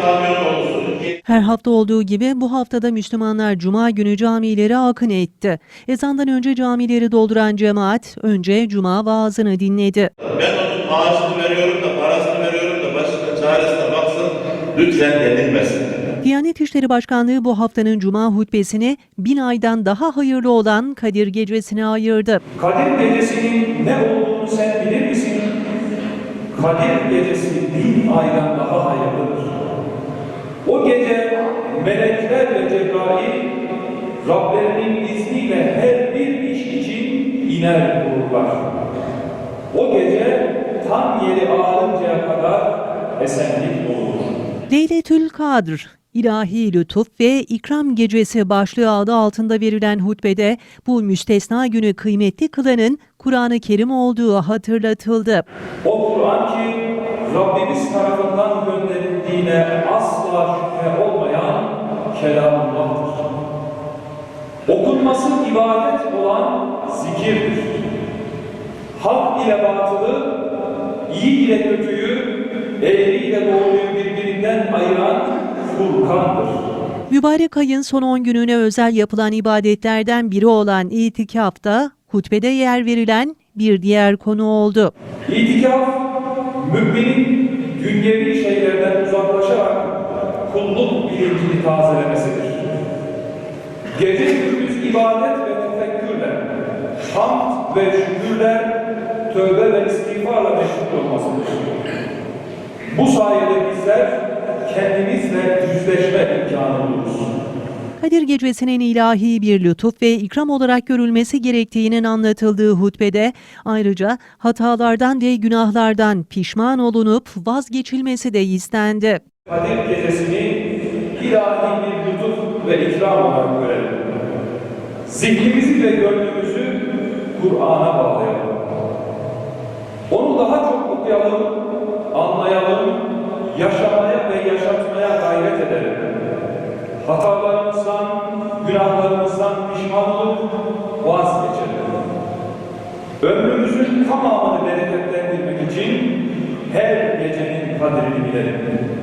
kamyon olsun. Her hafta olduğu gibi bu haftada Müslümanlar Cuma günü camilere akın etti. Ezandan önce camileri dolduran cemaat önce Cuma vaazını dinledi. Ben onun maaşını veriyorum da parasını veriyorum da başına çaresine baksın. Lütfen denilmesin. Diyanet İşleri Başkanlığı bu haftanın Cuma hutbesini bin aydan daha hayırlı olan Kadir Gecesi'ne ayırdı. Kadir gecesinin ne olduğunu sen bilir misin? Kadir gecesi bin aydan Rablerinin izniyle her bir iş için iner dururlar. O gece tam yeri ağarıncaya kadar esenlik olur. Leyletül Kadr, ilahi lütuf ve ikram gecesi başlığı adı altında verilen hutbede bu müstesna günü kıymetli kılanın Kur'an-ı Kerim olduğu hatırlatıldı. O Kur'an ki Rabbimiz tarafından gönderildiğine asla şüphe olmayan kelamullah'tır. Okunması ibadet olan zikirdir. Hak ile batılı, iyi ile kötüyü, eğri ile doğruyu birbirinden ayıran Furkan'dır. Mübarek ayın son 10 gününe özel yapılan ibadetlerden biri olan itikafta hutbede yer verilen bir diğer konu oldu. İtikaf, müminin dünyevi şeylerden uzaklaşarak kulluk bilincini tazelemesidir. Gece ibadet ve tefekkürle, hamd ve şükürle, tövbe ve istiğfarla meşgul olmasıdır. Bu sayede bizler kendimizle yüzleşme imkanı buluruz. Kadir Gecesi'nin ilahi bir lütuf ve ikram olarak görülmesi gerektiğinin anlatıldığı hutbede ayrıca hatalardan ve günahlardan pişman olunup vazgeçilmesi de istendi. Kadir gecesini ilahi bir lütuf ve ikram olarak görelim. Zihnimizi ve gönlümüzü Kur'an'a bağlayalım. Onu daha çok okuyalım, anlayalım, yaşamaya ve yaşatmaya gayret edelim. Hatalarımızdan, günahlarımızdan pişman olup vazgeçelim. Ömrümüzün tamamını bereketlendirmek için her gecenin kadrini bilelim.